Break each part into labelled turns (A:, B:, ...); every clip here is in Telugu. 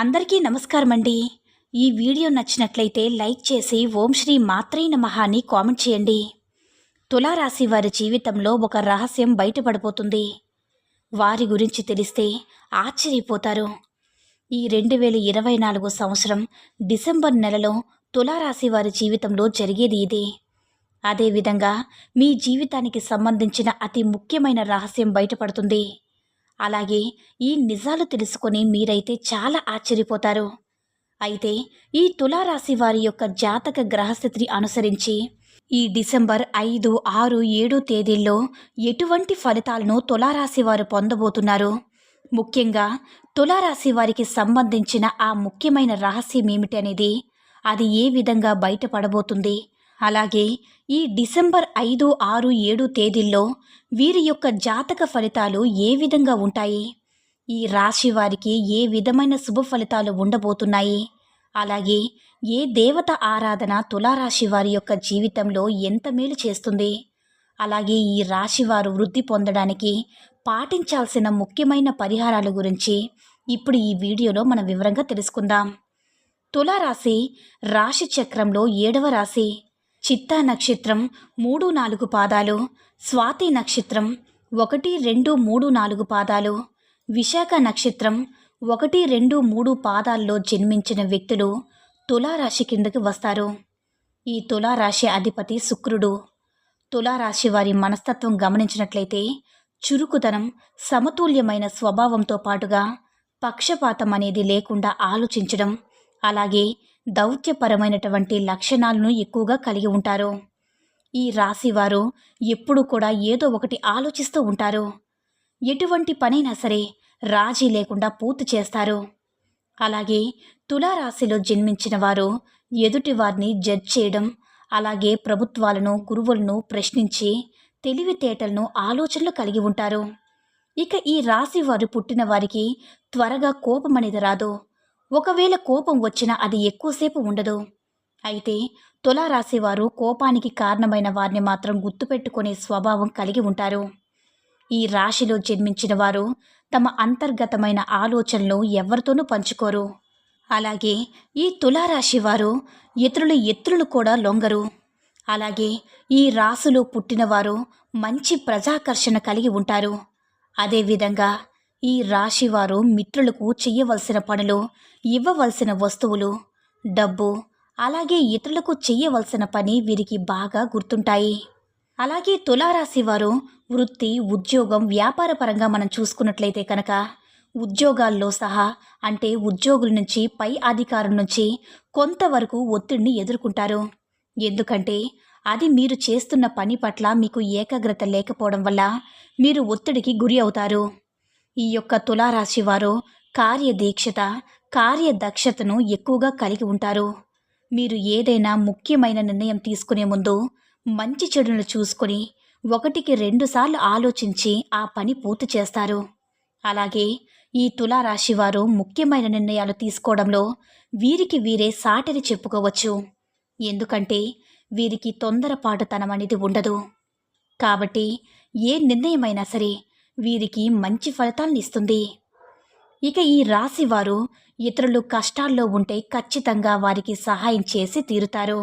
A: అందరికీ నమస్కారం అండి ఈ వీడియో నచ్చినట్లయితే లైక్ చేసి ఓం శ్రీ మాత్రే నమః కామెంట్ చేయండి. తులారాశి వారి జీవితంలో ఒక రహస్యం బయటపడిపోతుంది. వారి గురించి తెలిస్తే ఆశ్చర్యపోతారు. ఈ రెండు వేల ఇరవై నాలుగు సంవత్సరం డిసెంబర్ నెలలో తులారాశి వారి జీవితంలో జరిగేది ఇది. అదేవిధంగా మీ జీవితానికి సంబంధించిన అతి ముఖ్యమైన రహస్యం బయటపడుతుంది. అలాగే ఈ నిజాలు తెలుసుకొని మీరైతే చాలా ఆశ్చర్యపోతారు. అయితే ఈ తులారాశి వారి యొక్క జాతక గ్రహస్థితిని అనుసరించి ఈ డిసెంబర్ ఐదు ఆరు ఏడు తేదీల్లో ఎటువంటి ఫలితాలను తులారాశి వారు పొందబోతున్నారు? ముఖ్యంగా తులారాశి వారికి సంబంధించిన ఆ ముఖ్యమైన రహస్యం ఏమిటి అనేది అది ఏ విధంగా బయటపడబోతుంది? అలాగే ఈ డిసెంబర్ ఐదు ఆరు ఏడు తేదీల్లో వీరి యొక్క జాతక ఫలితాలు ఏ విధంగా ఉంటాయి? ఈ రాశి వారికి ఏ విధమైన శుభ ఫలితాలు ఉండబోతున్నాయి? అలాగే ఏ దేవత ఆరాధన తులారాశి వారి యొక్క జీవితంలో ఎంత మేలు చేస్తుంది? అలాగే ఈ రాశి వారు వృద్ధి పొందడానికి పాటించాల్సిన ముఖ్యమైన పరిహారాల గురించి ఇప్పుడు ఈ వీడియోలో మనం వివరంగా తెలుసుకుందాం. తులారాశి రాశి చక్రంలో ఏడవ రాశి. చిత్తా నక్షత్రం మూడు నాలుగు పాదాలు స్వాతి నక్షత్రం ఒకటి రెండు మూడు నాలుగు పాదాలు విశాఖ నక్షత్రం ఒకటి రెండు మూడు పాదాల్లో జన్మించిన వ్యక్తులు తులారాశి కిందకి వస్తారు. ఈ తులారాశి అధిపతి శుక్రుడు. తులారాశి వారి మనస్తత్వం గమనించినట్లయితే చురుకుతనం సమతుల్యమైన స్వభావంతో పాటుగా పక్షపాతం అనేది లేకుండా ఆలోచించడం అలాగే దౌత్యపరమైనటువంటి లక్షణాలను ఎక్కువగా కలిగి ఉంటారు. ఈ రాశివారు ఎప్పుడు కూడా ఏదో ఒకటి ఆలోచిస్తూ ఉంటారు. ఎటువంటి పనైనా సరే రాజీ లేకుండా పూర్తి చేస్తారు. అలాగే తులారాశిలో జన్మించిన వారు ఎదుటి వారిని జడ్జ్ చేయడం అలాగే ప్రభుత్వాలను గురువులను ప్రశ్నించి తెలివితేటలను ఆలోచనలు కలిగి ఉంటారు. ఇక ఈ రాశి వారు పుట్టిన వారికి త్వరగా కోపం అనేది రాదు. ఒకవేళ కోపం వచ్చినా అది ఎక్కువసేపు ఉండదు. అయితే తులారాశి వారు కోపానికి కారణమైన వారిని మాత్రం గుర్తుపెట్టుకునే స్వభావం కలిగి ఉంటారు. ఈ రాశిలో జన్మించిన వారు తమ అంతర్గతమైన ఆలోచనలు ఎవరితోనూ పంచుకోరు. అలాగే ఈ తులారాశి వారు ఇతరుల ఎత్తులు కూడా లొంగరు. అలాగే ఈ రాశిలో పుట్టినవారు మంచి ప్రజాకర్షణ కలిగి ఉంటారు. అదేవిధంగా ఈ రాశివారు మిత్రులకు చెయ్యవలసిన పనులు ఇవ్వవలసిన వస్తువులు డబ్బు అలాగే ఇతరులకు చెయ్యవలసిన పని వీరికి బాగా గుర్తుంటాయి. అలాగే తులారాశి వారు వృత్తి ఉద్యోగం వ్యాపార పరంగా మనం చూసుకున్నట్లయితే కనుక ఉద్యోగాల్లో సహా అంటే ఉద్యోగుల నుంచి పై అధికారం నుంచి కొంతవరకు ఒత్తిడిని ఎదుర్కొంటారు. ఎందుకంటే అది మీరు చేస్తున్న పని పట్ల మీకు ఏకాగ్రత లేకపోవడం వల్ల మీరు ఒత్తిడికి గురి అవుతారు. ఈ యొక్క తులారాశి వారు కార్యదీక్షత కార్యదక్షతను ఎక్కువగా కలిగి ఉంటారు. మీరు ఏదైనా ముఖ్యమైన నిర్ణయం తీసుకునే ముందు మంచి చెడును చూసుకొని ఒకటికి రెండుసార్లు ఆలోచించి ఆ పని పూర్తి చేస్తారు. అలాగే ఈ తులారాశి వారు ముఖ్యమైన నిర్ణయాలు తీసుకోవడంలో వీరికి వీరే సాటిని చెప్పుకోవచ్చు. ఎందుకంటే వీరికి తొందరపాటుతనం అనేది ఉండదు. కాబట్టి ఏ నిర్ణయమైనా సరే వీరికి మంచి ఫలితాలను ఇస్తుంది ఇక ఈ రాశి వారు ఇతరులు కష్టాల్లో ఉంటే ఖచ్చితంగా వారికి సహాయం చేసి తీరుతారు.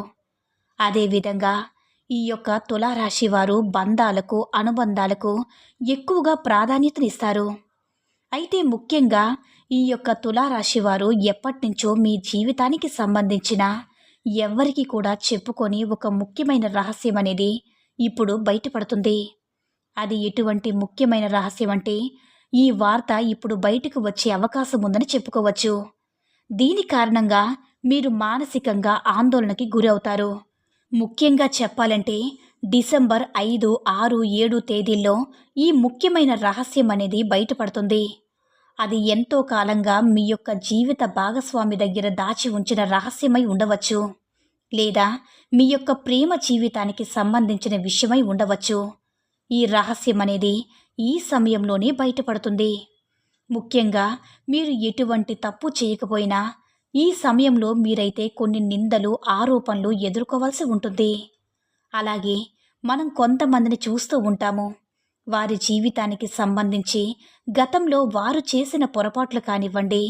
A: అదేవిధంగా ఈ యొక్క తులారాశి వారు బంధాలకు అనుబంధాలకు ఎక్కువగా ప్రాధాన్యతనిస్తారు. అయితే ముఖ్యంగా ఈ యొక్క తులారాశి వారు ఎప్పటినుంచో మీ జీవితానికి సంబంధించిన ఎవ్వరికి కూడా చెప్పుకొని ఒక ముఖ్యమైన రహస్యం అనేది ఇప్పుడు బయటపడుతుంది. అది ఎటువంటి ముఖ్యమైన రహస్యం అంటే ఈ వార్త ఇప్పుడు బయటకు వచ్చే అవకాశం ఉందని చెప్పుకోవచ్చు. దీని కారణంగా మీరు మానసికంగా ఆందోళనకి గురవుతారు. ముఖ్యంగా చెప్పాలంటే డిసెంబర్ ఐదు ఆరు ఏడు తేదీల్లో ఈ ముఖ్యమైన రహస్యం అనేది బయటపడుతుంది. అది ఎంతో కాలంగా మీ యొక్క జీవిత భాగస్వామి దగ్గర దాచి ఉంచిన రహస్యమై ఉండవచ్చు. లేదా మీ యొక్క ప్రేమ జీవితానికి సంబంధించిన విషయమై ఉండవచ్చు. ఈ రహస్యం అనేది ఈ సమయంలోనే బయటపడుతుంది. ముఖ్యంగా మీరు ఎటువంటి తప్పు చేయకపోయినా ఈ సమయంలో మీరైతే కొన్ని నిందలు ఆరోపణలు ఎదుర్కోవాల్సి ఉంటుంది. అలాగే మనం కొంతమందిని చూస్తూ ఉంటాము. వారి జీవితానికి సంబంధించి గతంలో వారు చేసిన పొరపాట్లు కానివ్వండి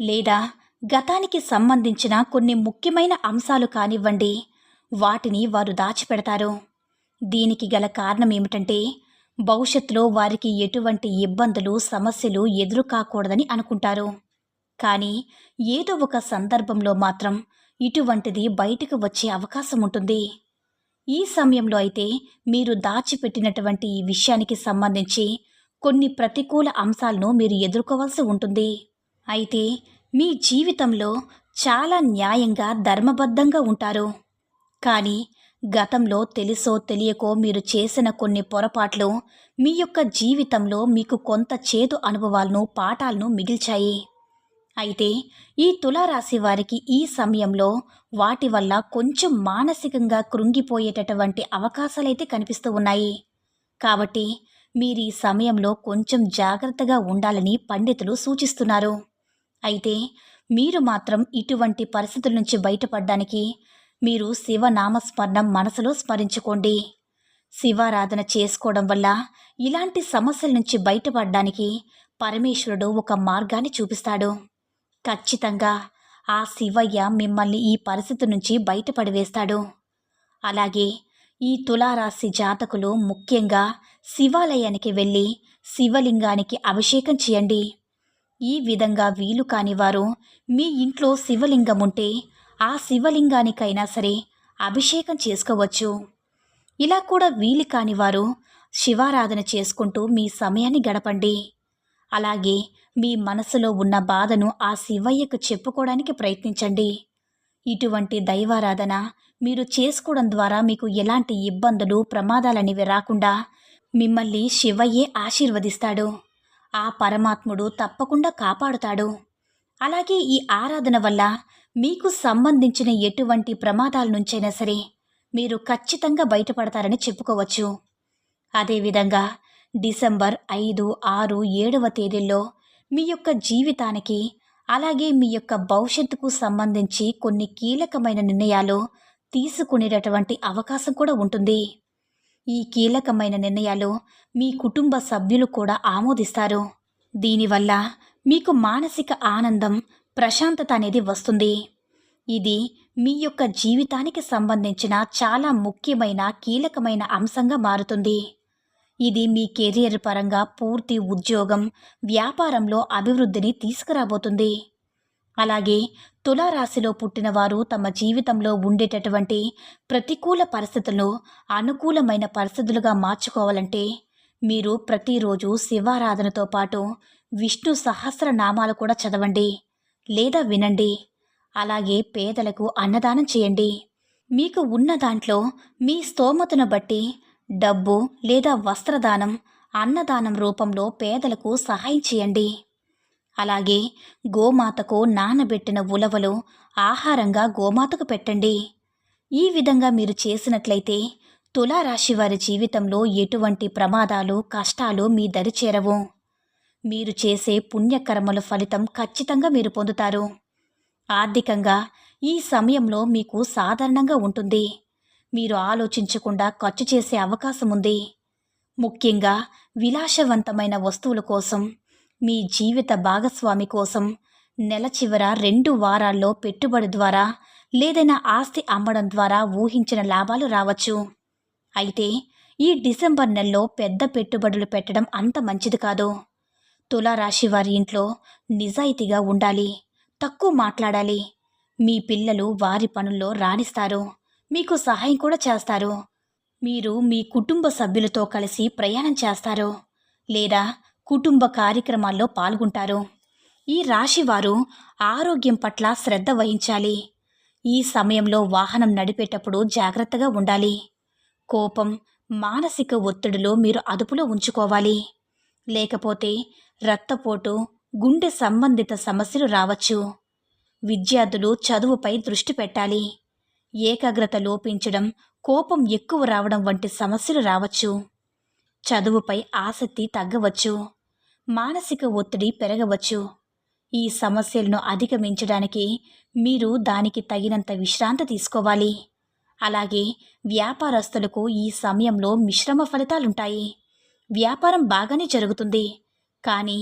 A: లేదా గతానికి సంబంధించిన కొన్ని ముఖ్యమైన అంశాలు కానివ్వండి వాటిని వారు దాచిపెడతారు. దీనికి గల కారణం ఏమిటంటే భవిష్యత్తులో వారికి ఎటువంటి ఇబ్బందులు సమస్యలు ఎదురు కాకూడదని అనుకుంటారు. కానీ ఏదో ఒక సందర్భంలో మాత్రం ఇటువంటిది బయటకు వచ్చే అవకాశం ఉంటుంది. ఈ సమయంలో అయితే మీరు దాచిపెట్టినటువంటి ఈ విషయానికి సంబంధించి కొన్ని ప్రతికూల అంశాలను మీరు ఎదుర్కోవాల్సి ఉంటుంది. అయితే మీ జీవితంలో చాలా న్యాయంగా ధర్మబద్ధంగా ఉంటారు. కానీ గతంలో తెలుసో తెలియకో మీరు చేసిన కొన్ని పొరపాట్లు మీ యొక్క జీవితంలో మీకు కొంత చేదు అనుభవాలను పాఠాలను మిగిల్చాయి. అయితే ఈ తులారాశి వారికి ఈ సమయంలో వాటి వల్ల కొంచెం మానసికంగా కృంగిపోయేటటువంటి అవకాశాలైతే కనిపిస్తూ ఉన్నాయి. కాబట్టి మీరు ఈ సమయంలో కొంచెం జాగ్రత్తగా ఉండాలని పండితులు సూచిస్తున్నారు. అయితే మీరు మాత్రం ఇటువంటి పరిస్థితుల నుంచి బయటపడడానికి మీరు శివనామస్మరణం మనసులో స్మరించుకోండి. శివారాధన చేసుకోవడం వల్ల ఇలాంటి సమస్యల నుంచి బయటపడడానికి పరమేశ్వరుడు ఒక మార్గాన్ని చూపిస్తాడు. ఖచ్చితంగా ఆ శివయ్య మిమ్మల్ని ఈ పరిస్థితి నుంచి బయటపడివేస్తాడు. అలాగే ఈ తులారాశి జాతకులు ముఖ్యంగా శివాలయానికి వెళ్ళి శివలింగానికి అభిషేకం చేయండి. ఈ విధంగా వీలు కాని వారు మీ ఇంట్లో శివలింగం ఉంటే ఆ శివలింగానికైనా సరే అభిషేకం చేసుకోవచ్చు. ఇలా కూడా వీలు కాని వారు శివారాధన చేసుకుంటూ మీ సమయాన్ని గడపండి. అలాగే మీ మనసులో ఉన్న బాధను ఆ శివయ్యకు చెప్పుకోవడానికి ప్రయత్నించండి. ఇటువంటి దైవారాధన మీరు చేసుకోవడం ద్వారా మీకు ఎలాంటి ఇబ్బందులు ప్రమాదాలనేవి రాకుండా మిమ్మల్ని శివయ్యే ఆశీర్వదిస్తాడు. ఆ పరమాత్ముడు తప్పకుండా కాపాడుతాడు. అలాగే ఈ ఆరాధన వల్ల మీకు సంబంధించిన ఎటువంటి ప్రమాదాల నుంచైనా సరే మీరు ఖచ్చితంగా బయటపడతారని చెప్పుకోవచ్చు. అదేవిధంగా డిసెంబర్ ఐదు ఆరు ఏడవ తేదీల్లో మీ యొక్క జీవితానికి అలాగే మీ యొక్క భవిష్యత్తుకు సంబంధించి కొన్ని కీలకమైన నిర్ణయాలు తీసుకునేటటువంటి అవకాశం కూడా ఉంటుంది. ఈ కీలకమైన నిర్ణయాలు మీ కుటుంబ సభ్యులు కూడా ఆమోదిస్తారు. దీనివల్ల మీకు మానసిక ఆనందం ప్రశాంతత అనేది వస్తుంది. ఇది మీ యొక్క జీవితానికి సంబంధించిన చాలా ముఖ్యమైన కీలకమైన అంశంగా మారుతుంది. ఇది మీ కెరియర్ పరంగా పూర్తి ఉద్యోగం వ్యాపారంలో అభివృద్ధిని తీసుకురాబోతుంది. అలాగే తులారాశిలో పుట్టినవారు తమ జీవితంలో ఉండేటటువంటి ప్రతికూల పరిస్థితులను అనుకూలమైన పరిస్థితులుగా మార్చుకోవాలంటే మీరు ప్రతిరోజు శివారాధనతో పాటు విష్ణు సహస్రనామాలు కూడా చదవండి. లేదా వినండి. అలాగే పేదలకు అన్నదానం చేయండి. మీకు ఉన్న దాంట్లో మీ స్తోమతను బట్టి డబ్బు లేదా వస్త్రదానం అన్నదానం రూపంలో పేదలకు సహాయం చేయండి. అలాగే గోమాతకు నానబెట్టిన ఉలవలు ఆహారంగా గోమాతకు పెట్టండి. ఈ విధంగా మీరు చేసినట్లయితే తులారాశి వారి జీవితంలో ఎటువంటి ప్రమాదాలు కష్టాలు మీ దరి చేరవు. మీరు చేసే పుణ్యకర్మల ఫలితం ఖచ్చితంగా మీరు పొందుతారు. ఆర్థికంగా ఈ సమయంలో మీకు సాధారణంగా ఉంటుంది. మీరు ఆలోచించకుండా ఖర్చు చేసే అవకాశం ఉంది. ముఖ్యంగా విలాసవంతమైన వస్తువుల కోసం మీ జీవిత భాగస్వామి కోసం నెల చివర రెండు వారాల్లో పెట్టుబడి ద్వారా లేదైనా ఆస్తి అమ్మడం ద్వారా ఊహించిన లాభాలు రావచ్చు. అయితే ఈ డిసెంబర్ నెలలో పెద్ద పెట్టుబడులు పెట్టడం అంత మంచిది కాదు. తులారాశి వారి ఇంట్లో నిజాయితీగా ఉండాలి తక్కువ మాట్లాడాలి. మీ పిల్లలు వారి పనుల్లో రాణిస్తారు మీకు సహాయం కూడా చేస్తారు. మీరు మీ కుటుంబ సభ్యులతో కలిసి ప్రయాణం చేస్తారు లేదా కుటుంబ కార్యక్రమాల్లో పాల్గొంటారు. ఈ రాశివారు ఆరోగ్యం పట్ల శ్రద్ధ వహించాలి. ఈ సమయంలో వాహనం నడిపేటప్పుడు జాగ్రత్తగా ఉండాలి. కోపం మానసిక ఒత్తిడిలో మీరు అదుపులో ఉంచుకోవాలి. లేకపోతే రక్తపోటు గుండె సంబంధిత సమస్యలు రావచ్చు. విద్యార్థులు చదువుపై దృష్టి పెట్టాలి. ఏకాగ్రత లోపించడం కోపం ఎక్కువ రావడం వంటి సమస్యలు రావచ్చు. చదువుపై ఆసక్తి తగ్గవచ్చు. మానసిక ఒత్తిడి పెరగవచ్చు. ఈ సమస్యలను అధిగమించడానికి మీరు దానికి తగినంత విశ్రాంతి తీసుకోవాలి. అలాగే వ్యాపారస్తులకు ఈ సమయంలో మిశ్రమ ఫలితాలుంటాయి. వ్యాపారం బాగానే జరుగుతుంది. కానీ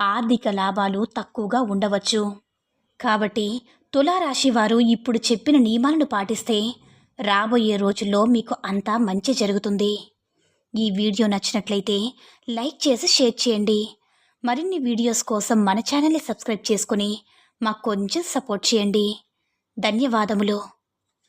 A: ఆర్థిక లాభాలు తక్కువగా ఉండవచ్చు. కాబట్టి తులారాశి వారు ఇప్పుడు చెప్పిన నియమాలను పాటిస్తే రాబోయే రోజుల్లో మీకు అంతా మంచి జరుగుతుంది. ఈ వీడియో నచ్చినట్లయితే లైక్ చేసి షేర్ చేయండి. మరిన్ని వీడియోస్ కోసం మన ఛానల్ని సబ్స్క్రైబ్ చేసుకుని మాకు కొంచెం సపోర్ట్ చేయండి. ధన్యవాదములు.